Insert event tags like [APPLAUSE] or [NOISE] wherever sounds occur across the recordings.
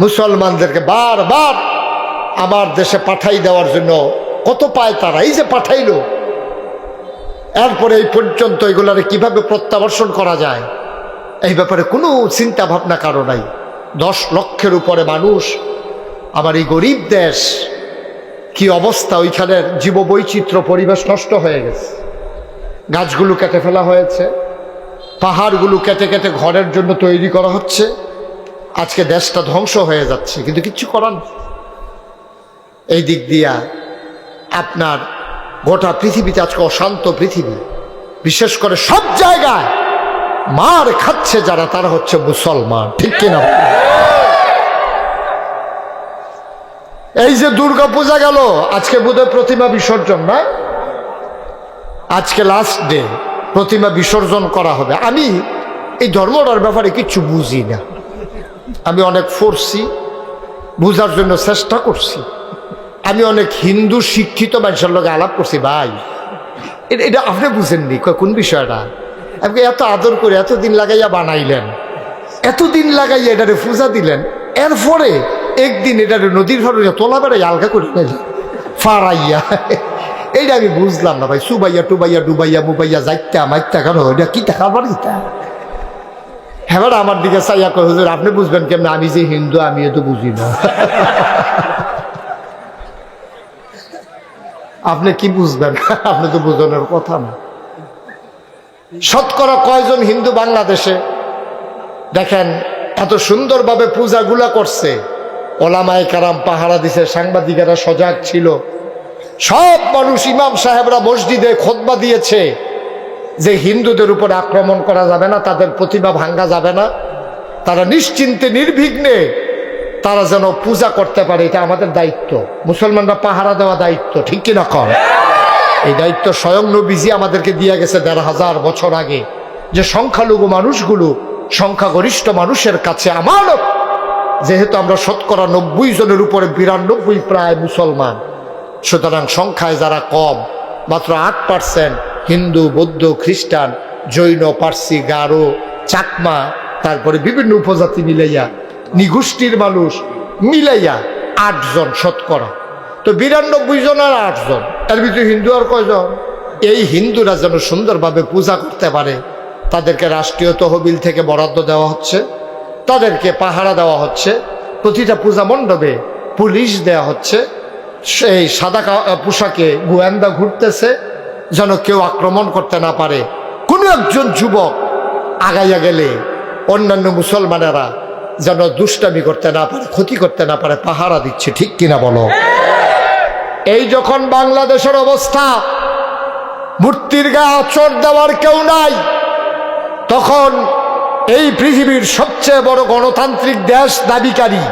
মুসলমানদেরকে বারবার আমার দেশে পাঠাই দেওয়ার জন্য কত পায় তারা? এই যে পাঠাইল। এরপরে এই পর্যন্ত এগুলারে কীভাবে প্রত্যাবর্ষণ করা যায়? এই ব্যাপারে কোনো চিন্তা ভাবনা কারও নাই। দশ লক্ষের উপরে মানুষ, আমার এই গরিব দেশ, কি অবস্থা? ওইখানের জীববৈচিত্র্য পরিবেশ নষ্ট হয়ে গেছে। গাছগুলো কেটে ফেলা হয়েছে। পাহাড়গুলো কেটে কেটে ঘরের জন্য তৈরি করা হচ্ছে। আজকে দেশটা ধ্বংস হয়ে যাচ্ছে, কিন্তু কিচ্ছু করার। এই দিক দিয়া আপনার গোটা পৃথিবীতে আজকে অশান্ত পৃথিবী। বিশেষ করে সব জায়গায় মার খাচ্ছে যারা, তারা হচ্ছে মুসলমান। ঠিক কিনা? এই যে দুর্গা পূজা গেল, আজকে বোধহয় প্রতিমা বিসর্জন, না? আজকে লাস্ট ডে প্রতিমা বিসর্জন করা হবে। আমি এই ধর্মটার ব্যাপারে কিচ্ছু বুঝি না। আমি অনেক ফোরছি বুঝার জন্য চেষ্টা করছি। আমি অনেক হিন্দু শিক্ষিত মানুষের লোক আলাপ করছি, ভাই। এটা আপনি বুঝেননি কোন বিষয়টা? আপনি এত আদর করে এতদিন লাগাইয়া বানাইলেন এতদিন লাগাইয়া এটারে পূজা দিলেন, এরপরে একদিন এটারে নদীর ভাড়ে তোলা বেড়াই আলগা করে নিলেন ফারাইয়া এইটা আমি বুঝলাম না, ভাই। সুবাইয়া টুবাইয়া, ডুবাইয়া, মুবাইয়া যাইতা মাইতা কেন? এটা কি দেখাবার গীতা হ্যাঁ আমার দিকে চাইয়া কয়, হুজুর, আপনি বুঝবেন কেমন? আমি যে হিন্দু আমি তো বুঝি না। আপনি কি বুঝবেন? আপনি তো বুঝানোর কথা না। শতকরা কয়জন হিন্দু বাংলাদেশে, দেখেন, এত সুন্দরভাবে পূজাগুলা করছে। ওলামায় কারাম পাহারা দিছে, সাংবাদিকেরা সজাগ ছিল। সব মানুষ ইমাম সাহেবরা মসজিদে খোদবা দিয়েছে। যে হিন্দুদের উপর আক্রমণ করা যাবে না, তাদের প্রতিভা ভাঙ্গা যাবে না। তারা নিশ্চিন্তে, নির্বিঘ্নে তারা যেন পূজা করতে পারে, এটা আমাদের দায়িত্ব। মুসলমানরা পাহারা দেওয়া দায়িত্ব, ঠিক কিনা কর এই দায়িত্ব স্বয়ং নবীজি আমাদেরকে দিয়ে গেছে দেড় হাজার বছর আগে। যে সংখ্যালঘু মানুষগুলো, সংখ্যাগরিষ্ঠ মানুষের কাছে আমানত। যেহেতু আমরা শতকরা নব্বই জনের উপরে বিরানব্বই প্রায় মুসলমান, সুতরাং সংখ্যায় যারা কম, মাত্র আট পার্সেন্ট হিন্দু, বৌদ্ধ, খ্রিস্টান, জৈন, পার্সি, গারো, চাকমা, তারপরে বিভিন্ন উপজাতি মিলাইয়া, নিগোষ্ঠীর মানুষ মিলাইয়া আটজন শতকরা। তো বিরানব্বই জন আর আটজন এর ভিতরে হিন্দু আর কয়জন? এই হিন্দুরা যেন সুন্দরভাবে পূজা করতে পারে, তাদেরকে রাষ্ট্রীয় তহবিল থেকে বরাদ্দ দেওয়া হচ্ছে, তাদেরকে পাহারা দেওয়া হচ্ছে, প্রতিটা পূজা মণ্ডপে পুলিশ দেওয়া হচ্ছে, সেই সাদা পোশাকে গোয়েন্দা ঘুরতেছে যেন কেউ আক্রমণ করতে না পারে। কোনো একজন যুবক আগাইয়া গেলে অন্যান্য মুসলমানেরা যেন দুষ্টামি করতে না পারে, ক্ষতি করতে না পারে, পাহারা দিচ্ছে। ঠিক কিনা বলো? এই যখন বাংলাদেশের অবস্থা, মূর্তির গায়ে আচর দেওয়ার কেউ নাই, তখন এই পৃথিবীর সবচেয়ে বড় গণতান্ত্রিক দেশ দাবিকারী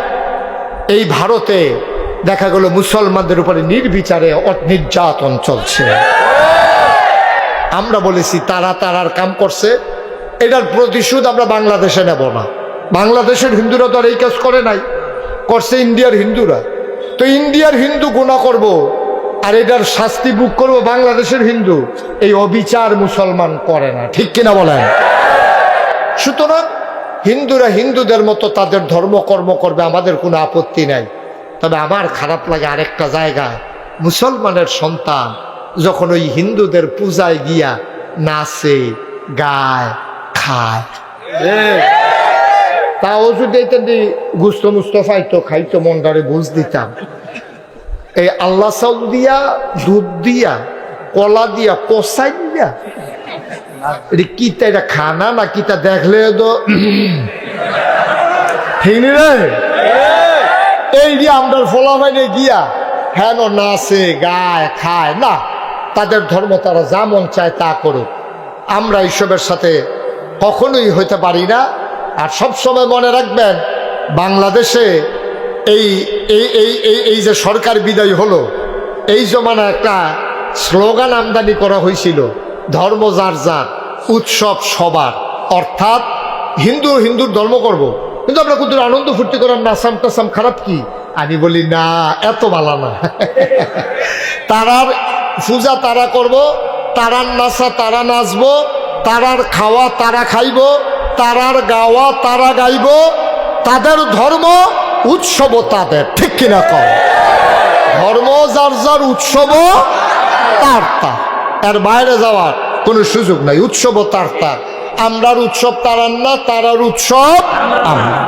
এই ভারতে দেখা গেল মুসলমানদের উপরে নির্বিচারে নির্যাতন চলছে। আমরা বলেছি, তারা তারার কাম করছে, এটার প্রতিশোধ আমরা বাংলাদেশে নেব না। বাংলাদেশের হিন্দুরা তো আর এই কাজ করে নাই, করছে ইন্ডিয়ার হিন্দুরা। তো ইন্ডিয়ার হিন্দু গুণা করব, আর এটার শাস্তি বুক করব বাংলাদেশের হিন্দু, এই অবিচার মুসলমান করে না। ঠিক কিনা বলেন? সুতরাং হিন্দুরা হিন্দুদের মতো তাদের ধর্মকর্ম করবে, আমাদের কোনো আপত্তি নাই। তবে আমার খারাপ লাগে আরেকটা জায়গায় মুসলমানের সন্তান যখন ওই হিন্দুদের পূজায় গিয়া নাচে, গায়, খায়। এটা দিয়ে গুস্ত মুস্ত পাইতো, খাইতো মন্ডারে বুঝ দিতাম। এই আল্লাহ চাউল দিয়া, দুধ দিয়া, কলা দিয়া কষাই দিয়া। কিতা এটা খানা না কিতা দেখলে তো? এই যে আমরা ফলাফাইনে গিয়া হেন নাচে, গায়, খায়, না। তাদের ধর্ম তারা যা মন চায় তা করুক। আমরা এইসবের সাথে কখনোই হইতে পারি না। আর সব সময় মনে রাখবেন, বাংলাদেশে এই এই এই এই এই যে সরকার বিদায় হলো, এই জমানা একটা স্লোগান আমদানি করা হয়েছিল, ধর্ম যার যার, উৎসব সবার। অর্থাৎ হিন্দু, হিন্দুর ধর্ম করব। কিন্তু আমরা কিন্তু আনন্দ ফুর্তি করার নাসাম টাসাম খারাপ কি? আমি বলি, না, এত বালা না। [LAUGHS] তারার পূজা তারা করব, তারার নাচা তারা নাচবো, তারার খাওয়া তারা খাইব, তারার গাওয়া তারা গাইব, তাদের ধর্ম উৎসব তাদের, ঠিক কিনা কম ধর্ম যার যার উৎসব তার তা বাইরে যাওয়ার কোনো সুযোগ নাই উৎসব তার তার। আমরার উৎসব তারার না, তারার উৎসব আমরা।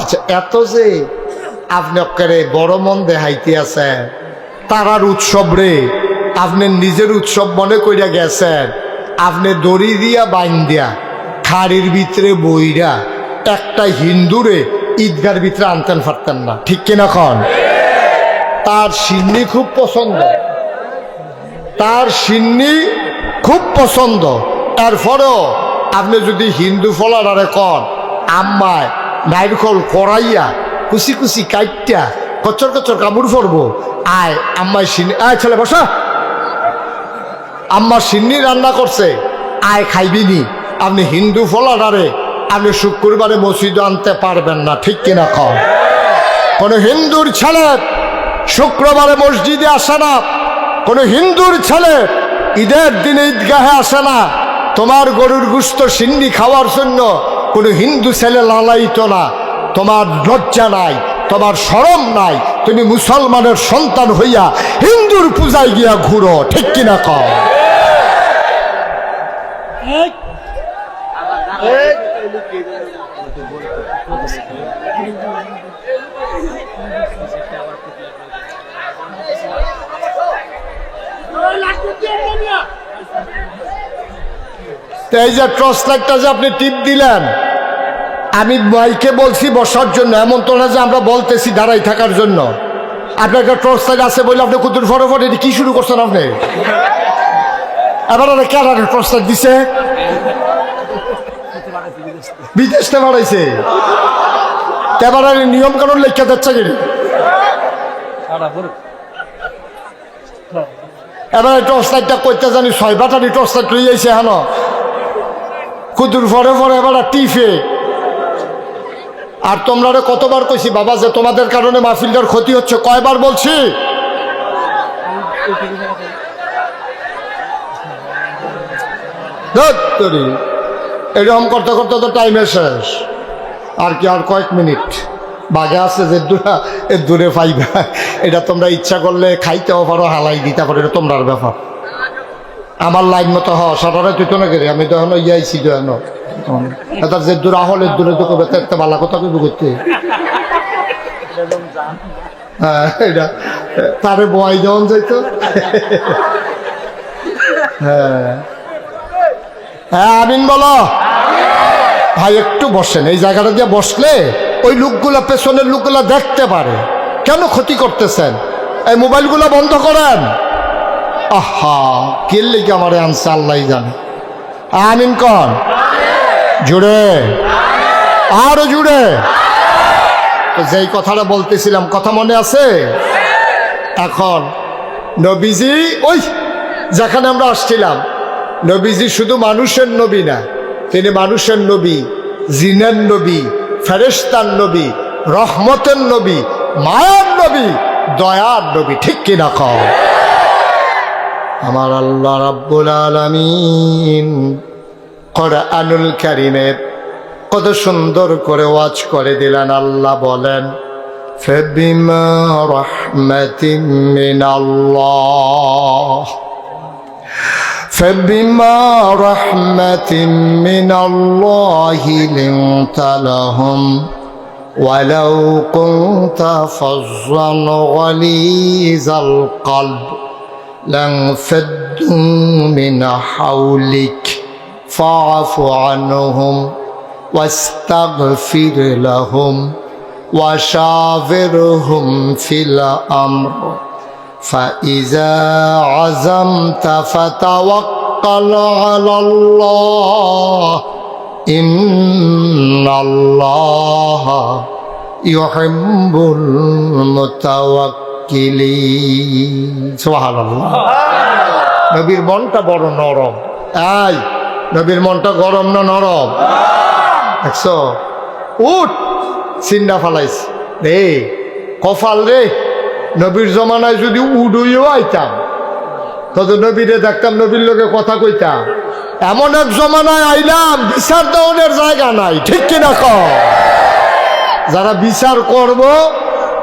আচ্ছা এত যে আপনি অক্কারে বড় মন দেখাইতে আছে, তারার উৎসব রে। আপনি নিজের উৎসব মনে কইরা গেছেন। আপনি দড়ি দিয়া বাইন দিয়া খাড়ির ভিতরে বইরা, একটা হিন্দুরে ঈদগার ভিতরে আনতেন পারতেন না। ঠিক কিনা খন তার সিন্নি খুব পছন্দ। তার সিন্নি খুব পছন্দ। এরপরেও আপনি যদি হিন্দু ফলারে কন, আম্মায় নাইরকল করাইয়া, কুচি কুচি কাইটটা কচর কচর কামড় পরবো আয়, আম্মায় সিন্নি আয় ছেলে বসা। আম্মা সিন্নি রান্না করছে। আয় খাইবিনি আপনি হিন্দু ফলারে আপনি শুক্রবারে মসজিদ আনতে পারবেন না, ঠিক কিনা কম কোন হিন্দুর ছেলে শুক্রবারে মসজিদে আসে না। কোন হিন্দুর ছেলে ঈদের দিনে ঈদগাহে আসে না। তোমার গরুর গুস্ত সিন্নি খাওয়ার জন্য কোনো হিন্দু ছেলে লালাইতো না। তোমার লজ্জা নাই, তোমার সরম নাই। তুমি মুসলমানের সন্তান হইয়া হিন্দুর পূজায় গিয়া ঘুরো, ঠিক কিনা তো এই যে লাইটটা যে আপনি টিপ দিলেন, আমি মাইকে বলছি বসার জন্য, এমন তো না যে আমরা বলতেছি দাঁড়াই থাকার জন্য। আপনার একটা টর্চ লাইট আছে বলে আপনি কুতুর ফটোফট এটি কি শুরু করছেন আপনি? এবার কেন টর্চ লাইট দিছে? বিদেশতে বাড়াইছে। এবার নিয়ম কানুন লেখা যাচ্ছে কি এবার টর্চ লাইটটা করতে জানি ছয় বাটারি টর্চ লাইট লই যাইছে হেন কুতুর পরে পরে এবার টিফে আর তোমরা কতবার কইছি, বাবা, যে তোমাদের কারণে মাহফিলটার ক্ষতি হচ্ছে, কয়বার বলছি? এরকম করতে করতে তো টাইমে শেষ। আর কি, আর কয়েক মিনিট। বাঘে আছে যে দূরা, এ দূরে পাইবা। এটা তোমরা ইচ্ছা করলে খাইতেও পারো, হালাই দিতে পারো, এটা তোমরার ব্যাপার। আমার লাইন মতো হ সাটারে তুই তো না গেলি? আমি তো এখন ইয়াইছি তো এখন। এটা যে দূর আহলে দূরে তো কবে একটা বালা কথা কইব করতে। হ্যাঁ এটা তারে বয় যখন যাইতো। হ্যাঁ। হ্যাঁ আমিন বলো। ভাই, একটু বসেন। এই জায়গাটা দিয়ে বসলে ওই লোকগুলা, পেছনের লোকগুলা দেখতে পারে। কেন ক্ষতি করতেছেন? এই মোবাইলগুলো বন্ধ করেন। আহা, কে লেগে আমার আনছে আল্লাহ জানে। আমিন কন। জুড়ে। আরও জুড়ে। যেই কথাটা বলতেছিলাম, কথা মনে আছে? এখন নবীজি, ওই যেখানে আমরা আসছিলাম নবীজি শুধু মানুষের নবী না তিনি মানুষের নবী জিনের নবী ফেরেস্তার নবী রহমতের নবী মায়ার নবী দয়ার নবী ঠিক কিনা কও আমার আল্লাহ রাব্বুল আলামিন কোরআনুল কারীমের কত সুন্দর করে ওয়াজ করে দিলেন আল্লাহ বলেন فبما رحمة من الله فبما رحمة من الله لنت لهم ولو كنت فظا غليظ القلب لانفدوا من حولك فاعف عنهم واستغفر لهم وشاورهم في الأمر. فإذا عزمت فتوكل على الله إن الله يحب المتوكلين سبحان الله নবীর মনটা বড় নরম আই নবীর মনটা গরম না নরম দেখছো উঠ চিন্তা ফালাইস রে কফাল রে নবীর জমানায় যদি উডুইও আইতাম তত নবীরে দেখতাম, নবীর লোকে কথা কইতাম। এমন এক জমানায় আইলাম, বিচার দেওয়ানের জায়গা নাই, ঠিক কিনা ক যারা বিচার করব,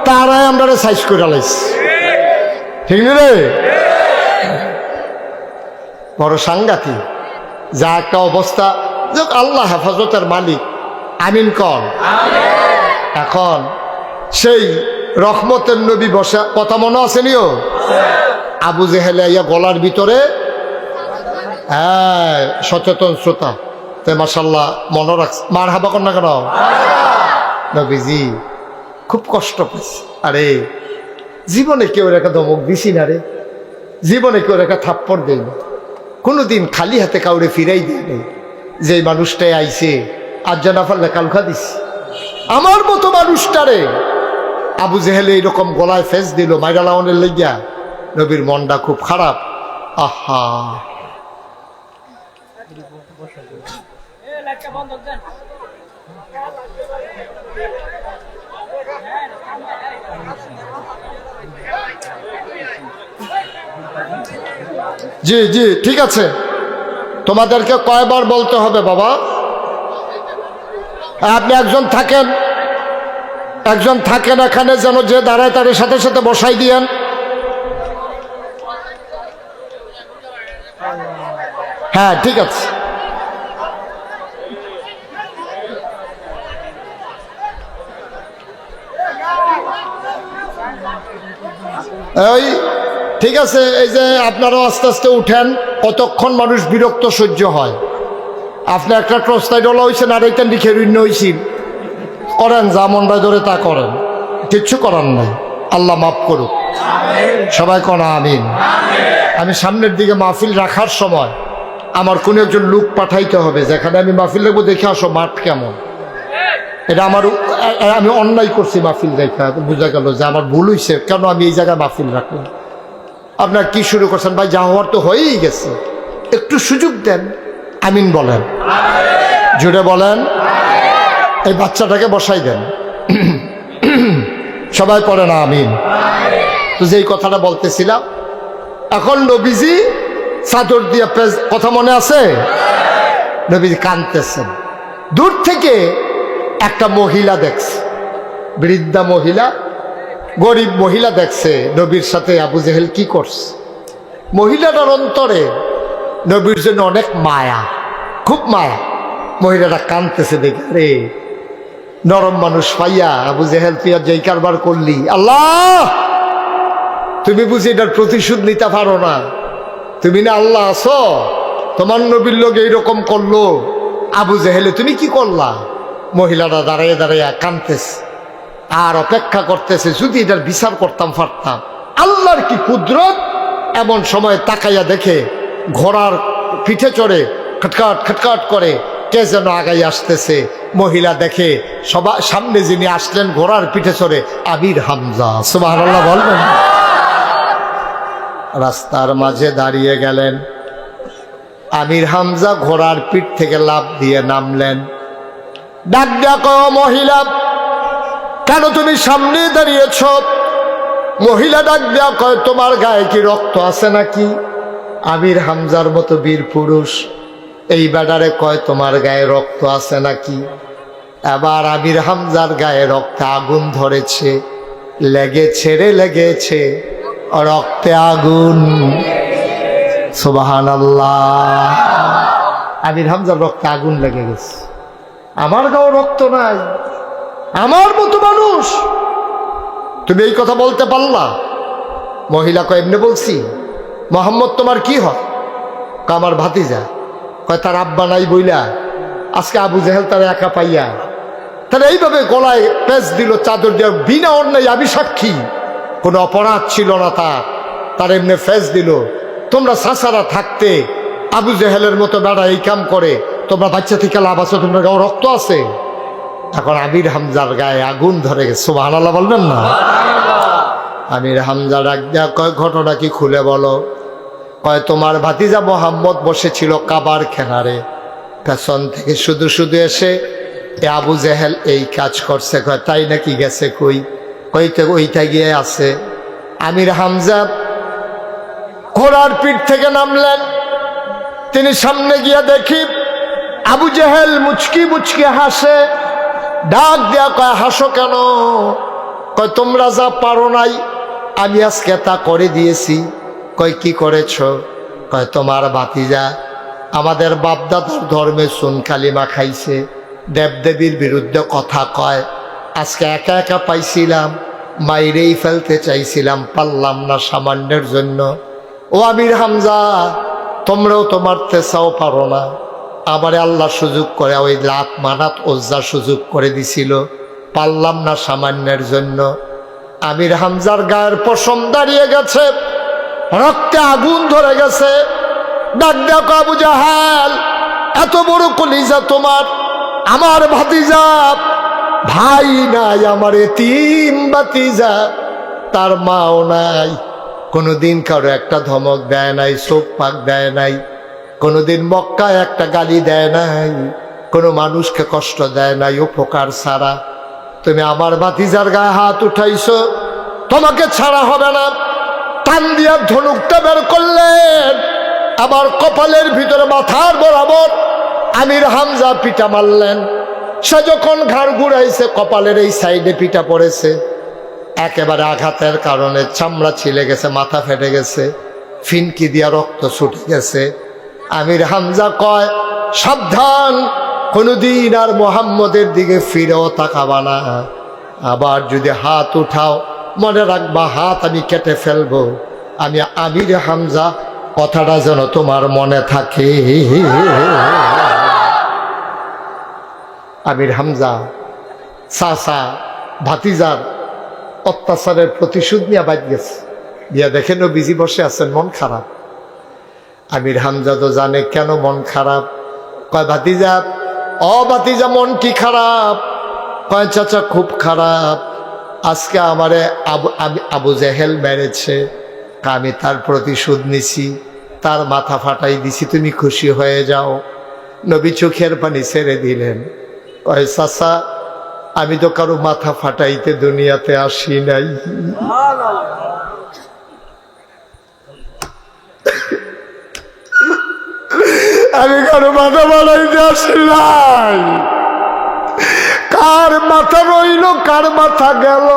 তারাই আমরা সাইজ করে লাইছি। ঠিক না রে? বড় সাংঘাতিক। যা একটা অবস্থা আল্লাহ হেফাজতের মালিক, আমিন কন। এখন সেই রহমতের নবী বসা, কথা মনে আছে নিও? আবু জেহেলে ইয়া গলার ভিতরে হ্যাঁ সচেতন শ্রোতা। তে মাসাল্লাহ মনে রাখছে মার হাবা কর না কেন? নবীজি, খুব কষ্ট পেয়েছে আরে, জীবনে কেউ রেখা ধমক দিছি না রে। জীবনে কেউ রেখা থাপ্পড় দেই না। কোনোদিন খালি হাতে কাউরে ফিরাই দেয় নেই। যে মানুষটাই আইছে, আজ জানা ফাল্লে কালখা দিছি। আমার মতো মানুষটারে আবু জেহেলে এইরকম গলায় ফেস দিল, মাইরা লাউনের লেগিয়া। নবীর মনটা খুব খারাপ। আহা। জি জি, ঠিক আছে। তোমাদেরকে কয়বার বলতে হবে বাবা? আপনি একজন থাকেন। একজন থাকেন এখানে, যেন যে দাঁড়ায় তার সাথে সাথে বসাই দিয়েন। হ্যাঁ ঠিক আছে। এই, ঠিক আছে, এই যে আপনারাও আস্তে আস্তে উঠেন, কতক্ষণ মানুষ বিরক্ত সহ্য হয়। আপনি একটা ট্রস্তাই ডলা হয়েছেন আর এইটা লিখে রুণ্য হয়েছিল করেন, যা মনটা ধরে তা করেন। কিচ্ছু করার নাই। আল্লাহ মাফ করুক। সবাই করা আমিন। আমি সামনের দিকে মাহফিল রাখার সময় আমার কোনো একজন লোক পাঠাইতে হবে, যেখানে আমি মাহফিল রাখব দেখে আসো মাঠ কেমন। এটা আমার আমি অন্যায় করছি মাহফিল দেখা বোঝা গেল যে আমার ভুল হয়েছে কেন আমি এই জায়গায় মাহফিল রাখলাম। আপনার কি শুরু করছেন? ভাই, যা হওয়ার তো হয়েই গেছে। একটু সুযোগ দেন। আমিন বলেন। জুড়ে বলেন। এই বাচ্চাটাকে বসাই দেন। সবাই পড়ে না, আমিন। তো যেই কথাটা বলতেছিলাম, এখন নবীজি চাদর দিয়ে কথা মনে আছে? নবীজি কানতেছেন। দূর থেকে একটা মহিলা দেখছে, বৃদ্ধা মহিলা, গরিব মহিলা দেখছে, নবীর সাথে আবু জেহেল কি করছে। মহিলাটার অন্তরে নবীর জন্য অনেক মায়া, খুব মায়া। মহিলাটা কানতেছে দেখে রে নরম মানুষ পাইয়া আবু জেহেল তুই আর যেই কারবার করলি, আল্লাহ! তুমি বুঝি এটার প্রতিশোধ নিতে পারো না। তুমি না আল্লাহ আছো? তোমার নবীর লোক এইরকম করল। আবু জেহেলে তুমি কি করলা? মহিলারা দাঁড়িয়ে দাঁড়াইয়া কানতেছে। আর অপেক্ষা করতেছে, যদি এটার বিচার করতাম, পারতাম। আল্লাহর কি কুদরত? এমন সময় তাকাইয়া দেখে ঘোড়ার পিঠে চড়ে খটকাট খটখট করে কে যেন আগাই আসতেছে? মহিলা দেখে সবার সামনে যিনি আসলেন ঘোড়ার পিঠে চড়ে আবির হামজা। সুবাহ বলবেন? রাস্তার মাঝে দাঁড়িয়ে গেলেন। আমির হামজা ঘোড়ার পিঠ থেকে লাভ দিয়ে নামলেন। ডাক ডাক মহিলা, কেন তুমি সামনে দাঁড়িয়েছ? মহিলা ডাক দেয়া কয়, তোমার গায়ে কি রক্ত আছে নাকি? আমির হামজার মতো বীর পুরুষ। এই ব্যাডারে কয়, তোমার গায়ে রক্ত আছে নাকি? এবার আমির হামজার গায়ে রক্তে আগুন ধরেছে, লেগেছে রে লেগেছে, রক্তে আগুন। সুবাহান আল্লাহ আমির হামজার রক্তে আগুন লেগে গেছে। আমার গাও রক্ত নাই, আমার মতো মানুষ। তুমি এই কথা বলতে পারলা? মহিলা কয়, এমনি বলছি, মোহাম্মদ তোমার কি হয়? আমার ভাতিজা। কয় তার আব্বা নাই বইলা আজকে আবু জেহেল তারা একা পাইয়া। তাহলে এইভাবে গলায় পেঁচ দিল চাদর দিয়ে বিনা অন্যায় আমি সাক্ষী। কোনো অপরাধ ছিল না তার। তার এমনি ফেস দিল তোমরা সাসারা থাকতে আবু জেহেলের মতো বেড়া এই কাম করে তোমরা বাচ্চা থেকে লাভ আছো তোমরা গাও রক্ত আছে? এখন আমির হামজার গায়ে আগুন ধরে গেছে সুবাহ বলবেন না? আমির হামজা ডাক ঘটনা কি খুলে বলো? কয়, তোমার ভাতিজা মোহাম্মদ বসেছিল কাবার খেনারে। পেছন থেকে শুধু শুধু এসে এ আবু জেহেল এই কাজ করছে। কয়, তাই নাকি গেছে কই? কইতে ওইটা গিয়ে আছে। আমির হামজা ঘোড়ার পিঠ থেকে নামলেন। তিনি সামনে গিয়ে দেখি আবু জেহেল মুচকি মুচকি হাসে। ডাক দেয়া কয়, হাসো কেন? কয়, তোমরা যা পারো নাই, আমি আজকে তা করে দিয়েছি। কয়, কি করেছ? কয়, তোমার ভাতিজা আমাদের বাপদাদার ধর্মে সুন কালিমা খাইছে। দেবদেবীর বিরুদ্ধে কথা কয়। আজকে একা একা পাইছিলাম, মাইরেই ফেলতে চাইছিলাম, পারলাম না সামান্যের জন্য। ও আমির হামজা, তোমরাও তোমার তেসাও পারো না। আমারে আল্লাহ সুযোগ করে, ওই লাত মানাত ওজ্জা সুযোগ করে দিছিল, পারলাম না সামান্যের জন্য। আমির হামজার গায়ের পশম দাঁড়িয়ে গেছে। রক্তে আগুন ধরে গেছে। ডাক আবু জাহাল, এত বড় কলিজা তোমার, আমার ভাতিজা, ভাই নাই আমার এতিম বাতিজা তার মাও নাই। কোনোদিন কারও একটা ধমক দেয় নাই, চোখ পাক দেয় নাই। কোনোদিন মক্কায় একটা গালি দেয় নাই। কোনো মানুষকে কষ্ট দেয় নাই, উপকার ছাড়া। তুমি আমার ভাতিজার গায়ে হাত উঠাইছো, তোমাকে ছাড়া হবে না। টান দিয়া ধনুকটা বের করলেন। আবার কপালের ভিতরে মাথার বরাবর আমির হামজা পিটা মারলেন। সে যখন ঘাড় ঘুরাইছে, কপালের এই সাইডে পিটা পড়েছে। একেবারে আঘাতের কারণে চামড়া ছিলে গেছে, মাথা ফেটে গেছে, ফিনকি দিয়া রক্ত ছুটে গেছে। আমির হামজা কয়, সাবধান, কোনোদিন আর মোহাম্মদের দিকে ফিরেও তাকাবা না। আবার যদি হাত উঠাও মনে রাখবা, হাত আমি কেটে ফেলব। আমি আমির হামজা, কথাটা যেন তোমার মনে থাকে। আমির হামজা, চাচা, ভাতিজার অত্যাচারের প্রতিশোধ নিয়ে বাদ গেছে। দিয়া দেখেন বিজি বসে আছেন, মন খারাপ। আমির হামজা তো জানে কেন মন খারাপ। কয়, ভাতিজা, অ ভাতিজা, মন কি খারাপ? কয়, চাচা, খুব খারাপ। আজকে আমারে আবু আমি আবু জেহেল মেরেছে আমি তার প্রতিশোধ নিছি, তার মাথা ফাটাই দিছি, তুমি খুশি হয়ে যাও। নবী চোখের পানি ছেড়ে দিলেন। কয় আমি তো কারও মাথা ফাটাইতে দুনিয়াতে আসি নাই। আমি কারও মাথা ফাটাইতে আসি নাই। কার মাথা রইল, কার মাথা গেল?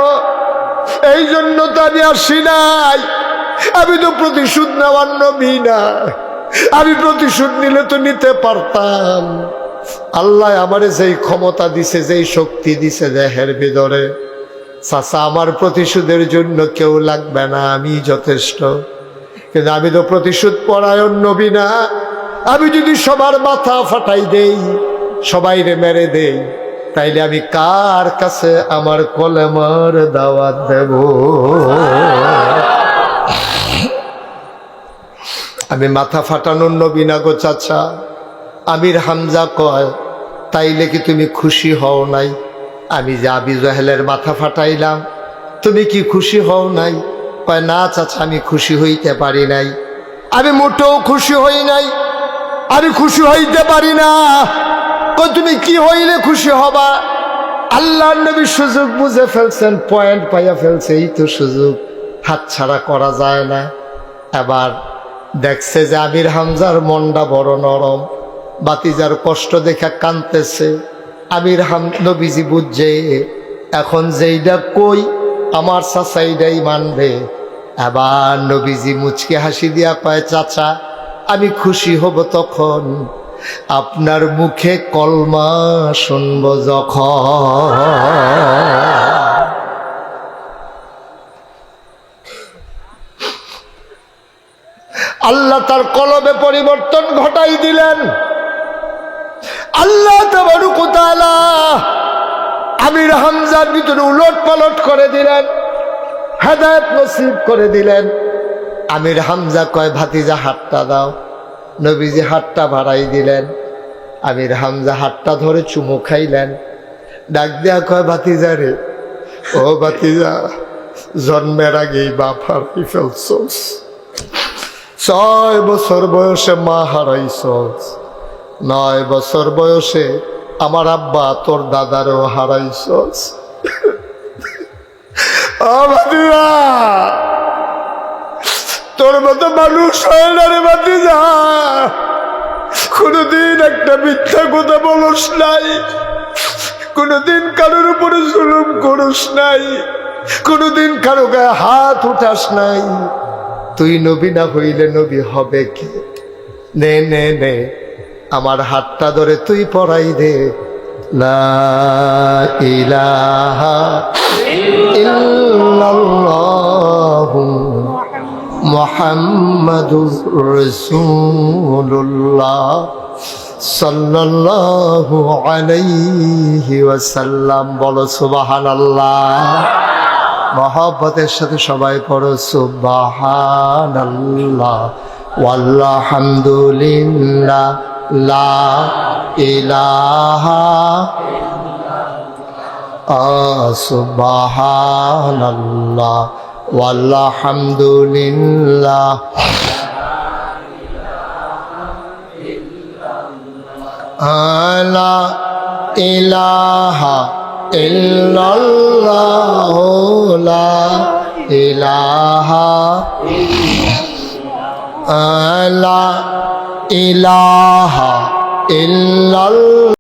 এই জন্য তো আমি আসি নাই। আমি তো প্রতিশোধ নেওয়ার নবী না আমি প্রতিশোধ নিলে তো নিতে পারতাম। আল্লাহ আমারে যেই ক্ষমতা দিছে, যেই শক্তি দিছে দেহের ভিতরে, চাচা, আমার প্রতিশোধের জন্য কেউ লাগবে না, আমি যথেষ্ট। কিন্তু আমি তো প্রতিশোধ পরায়ণ নবী না। আমি যদি সবার মাথা ফাটাই দেই, সবাইরে মেরে দেই। তাইলে আমি কার কাছে আমার কলেমার দাওয়াত দেব? আমি মাথা ফাটানোর নবী না গো চাচা? আমির হামজা কয়, তাইলে কি তুমি খুশি হও নাই? আমি যে আবি জহেলের মাথা ফাটাইলাম, তুমি কি খুশি হও নাই? কয়, না চাচা, আমি খুশি হইতে পারি নাই। আমি মোটেও খুশি হই নাই। আমি খুশি হইতে পারি না। তুমি কি হইলে খুশি হবা? আল্লাহ নবী সুযোগ বুঝে ফেলছেন পয়েন্ট পাইয়া ফেলছে, এই তো সুযোগ হাতছাড়া করা যায় না। এবার দেখছে যে আমির হামজার মনটা বড় নরম, বাতিজার কষ্ট দেখা কানতেছে আমির হাম, নবীজি বুঝছে, এখন যেইটা কই, আমার চাচাইটাই মানবে। আবার নবীজি মুচকে হাসি দিয়া কয়, চাচা, আমি খুশি হব তখন। আপনার মুখে কলমা শুনব যখন। আল্লাহ তার কলমে পরিবর্তন ঘটাই দিলেন। আল্লাহ আমির হামজার ভিতরে উলট পালট করে দিলেন, হেদায়ত নসিব করে দিলেন। আমির হামজা কয়, ভাতিজা, হাতটা দাও। নবীজি হাতটা ভাড়াই দিলেন, আমির হামজা হাতটা ধরে চুমু খাইলেন। ডাক দেয়া কয়, ভাতিজা রে, ও ভাতিজা, জন্মের আগেই বাপ হারাই ফেলছোস। ছয় বছর বয়সে মা হারাইছস। নয় বছর বয়সে আমার আব্বা তোর দাদারও হারাইছস। তোর মতো মানুষ হয় না রে ভাতিজা। কোনদিন একটা মিথ্যা কথা বলস নাই। কোনোদিন কারোর উপরে জুলুম করস নাই। কোনোদিন কারও গায়ে হাত উঠাস নাই। তুই নবী না হইলে নবী হবে কি? নে নে নে, আমার হাতটা ধরে তুই পড়াই দে। লা ইলাহা ইল্লাল্লাহু মুহাম্মাদুর রাসূলুল্লাহ সাল্লাল্লাহু আলাইহি ওয়াসাল্লাম। বলো, সুবহানাল্লাহ। মহব্বতের সাথে সবাই পড়ো, সুবহানাল্লাহ। ওয়ালহামদুলিল্লাহ লা ইলাহা সুবহানাল্লাহ। ওয়ালহামদুলিল্লাহ আলা ইলাহা ইল্লাল্লাহ লা ইলাহা আলা ইলাহা ইল্লাল্লাহ।